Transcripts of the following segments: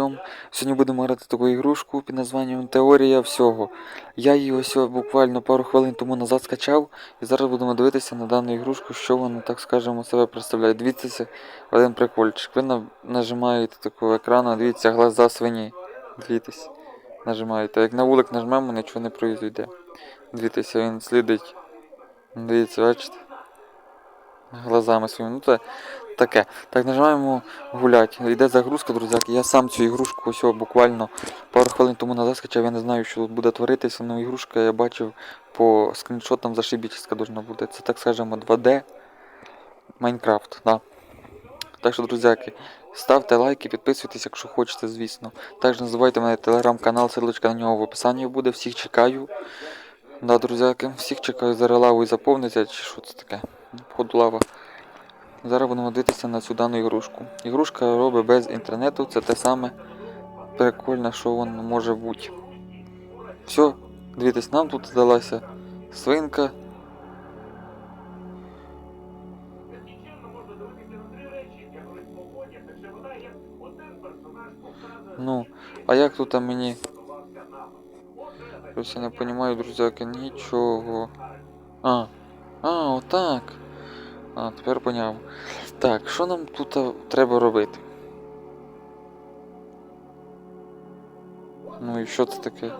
Артем. Сьогодні будемо грати таку ігрушку під названням Теорія всього. Я її ось буквально пару хвилин тому назад скачав, і зараз будемо дивитися на дану ігрушку, що вона, так скажемо, себе представляє. Дивіться один прикольчик. Ви нажимаєте такого екрану, дивіться глаза свині. Дивіться. Нажимаєте. Як на вулик нажмемо, нічого не произойде. Дивіться, він слідить. Дивіться, бачите? Глазами своїми. Ну це таке. Так, нажимаємо гулять. Йде загрузка, друзяки. Я сам цю ігрушку ось буквально пару хвилин тому назад скачав. Я не знаю, що тут буде творитися, але ігрушка я бачив по скріншотам зашибічська должна бути. Це так скажемо 2D Майнкрафт. Да. Так що, друзяки, ставте лайки, підписуйтесь, якщо хочете, звісно. Також називайте мене телеграм-канал, ссылочка на нього в описанні буде. Всіх чекаю. Да, друзяки, всіх чекаю, зараз лавою заповниться, чи що це таке? Походу лава. Зараз будемо дивитися на цю дану ігрушку. Ігрушка робить без інтернету, це те саме прикольне, що воно може бути. Все, дивіться, нам тут здалася свинка. Ну, а як тут мені? Щось я не розумію, друзяки, нічого. А, а, отак. А, тепер поняв. Так, що нам тут треба робити? Ну і що це таке?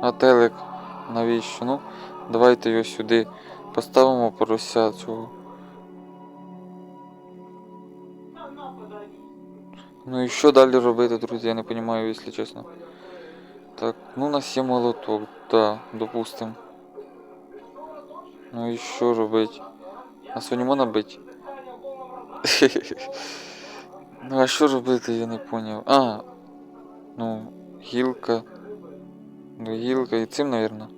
А телек навіщо? Ну, давайте його сюди поставимо порося цього. Ну і що далі робити, друзі? Я не розумію, якщо чесно. Так, ну у нас є молоток, да, допустим. Ну і що робити? А свиню можна бити? Ну а що робити, я не поняв. А, ну, гілка. Ну, гілка і цим, наверное.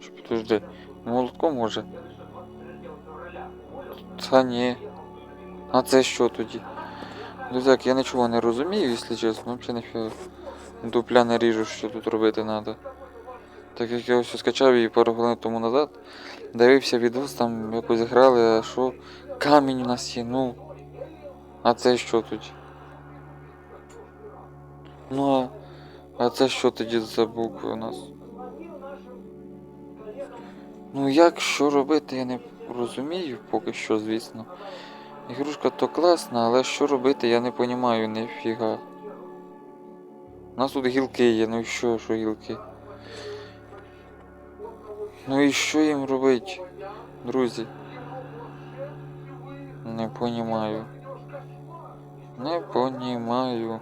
Що підожди. Молотком може. Та ні. А це що тоді? Друзяк, я нічого не розумію, якщо чесно. Взагалі ніфіга. Дупля не ріжу, що тут робити треба. Так як я ось скачав її пару хвилин тому назад, дивився відос, там якось грали, а що камінь у нас є, ну. А це що тут? Ну а, а це що тоді за букви у нас? Ну як що робити, я не розумію поки що, звісно. Ігрушка то класна, але що робити, я не розумію, ніфіга. У нас тут гілки є, ну і що, що гілки? Ну і що їм робити, друзі? Не понімаю. Не понімаю.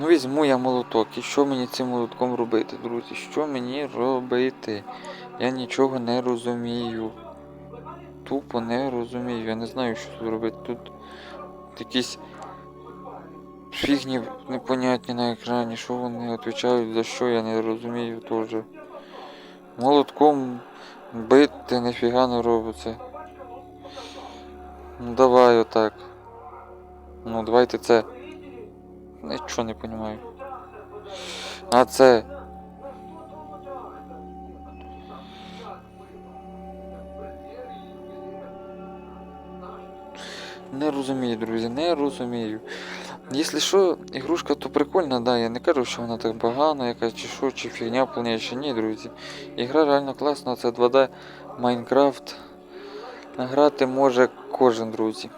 Ну візьму я молоток. І що мені цим молотком робити, друзі? Що мені робити? Я нічого не розумію. Тупо не розумію. Я не знаю, що тут робити. Тут якісь фігні непонятні на екрані. Що вони відповідають за що, я не розумію теж. Молотком бити ніфіга не робиться. Ну давай отак. Ну давайте це. Нічого не розумію. А це. Не розумію, друзі, не розумію. Якщо що, ігрушка то прикольна, да, я не кажу, що вона так погана, якась чи що, чи фігня повніша. Ні, друзі. Ігра реально класна, це 2D Майнкрафт. Грати може кожен, друзі.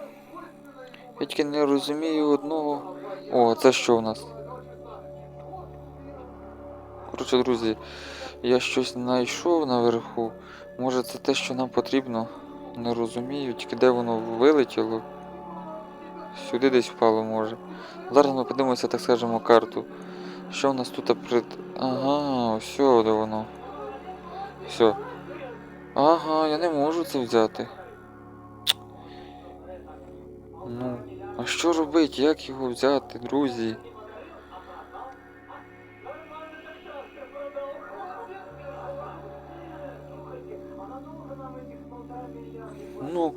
Я тільки не розумію одного. О, це що у нас? Коротше, друзі, я щось знайшов наверху. Може це те, що нам потрібно. Не розумію, тільки де воно вилетіло. Сюди десь впало може. Зараз ми подивимося, так скажемо, карту. Що у нас тут пред. Ага, все, де воно. Все. Ага, я не можу це взяти. Ну, а що робити? Як його взяти, друзі? Ну,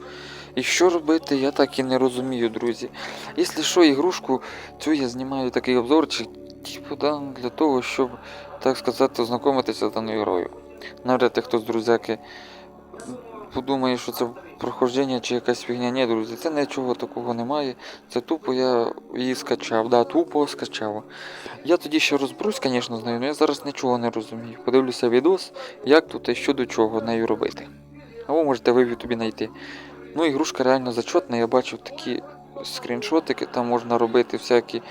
і що робити, я так і не розумію, друзі. Якщо що, ігрушку, цю я знімаю такий обзорчик, типу, да, для того, щоб так сказати, ознайомитися з даною грою. Навряд чи хтось, друзяки, подумає, що це проходження чи якась фігня. Ні, друзі, це нічого такого немає. Це тупо я її скачав. Да, тупо скачав. Я тоді ще розберусь, звісно, з нею, але я зараз нічого не розумію. Подивлюся відос, як тут і що до чого нею робити. А ви можете ви в ютубі знайти. Ну, ігрушка реально зачетна, я бачив такі скріншотики, там можна робити всякі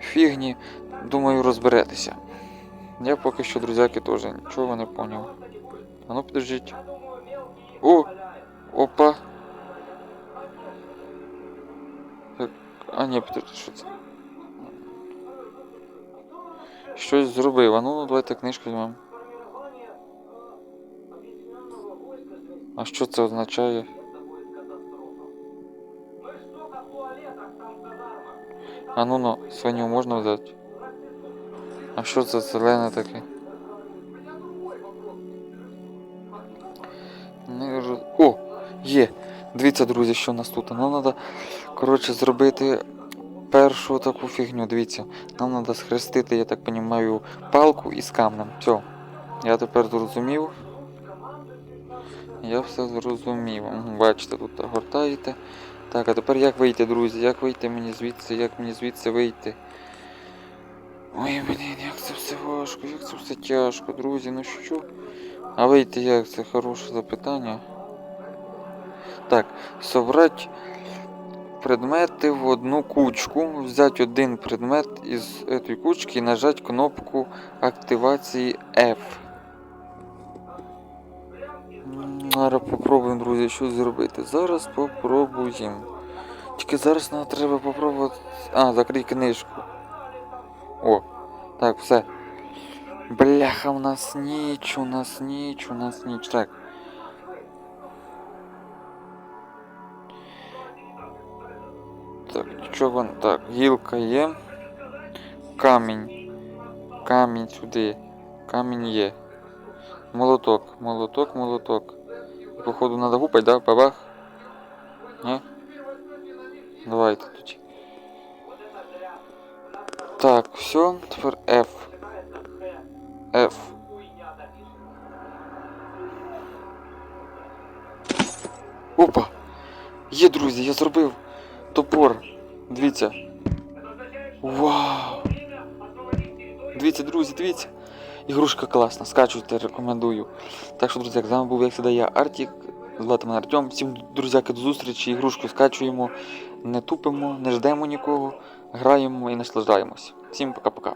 фігні. Думаю, розберетеся. Я поки що, друзяки, теж нічого не поняв. А ну підождіть. О! Опа! А ні, підожди, що це? Щось зробив. А ну, давайте книжку візьмемо. А що це означає? А ну ну, свиню можна взяти? А що це зелене таке? Не роз... О! Є! Дивіться, друзі, що у нас тут. Нам треба, коротше, зробити першу таку фігню. Дивіться. Нам треба схрестити, я так розумію, палку із камнем. Все. Я тепер зрозумів. Я все зрозумів. Бачите, тут гортаєте. Так, а тепер як вийти, друзі? Як вийти мені звідси? Як мені звідси вийти? Ой, блін, як це все важко, як це все тяжко, друзі, ну що? А вийти як? Це хороше запитання. Так, собрать предмети в одну кучку, взяти один предмет із цієї кучки і нажати кнопку активації F. Зараз попробуємо, друзі, щось зробити. Зараз попробуємо. Тільки зараз нам треба попробувати. А, закрий книжку. О, так, все. Бляха, у нас ніч, у нас ніч, у нас ніч. Так. Так, нічого. не- Так, гілка є. Камінь. Камінь сюди. Камінь є. Молоток, молоток, молоток. Походу надо гупать, да? Бабах? Ні? Давайте тоді. Так, все, тепер F. F. Опа! Є, друзі, я зробив топор. Дивіться. Вау! Дивіться, друзі, дивіться. Ігрушка класна, скачуйте, рекомендую. Так що, друзі, з вами був, як завжди, я Артік. Звати мене Артем. Всім, друзяки, до зустрічі. Ігрушку скачуємо, не тупимо, не ждемо нікого, граємо і наслаждаємось. Всім пока-пока.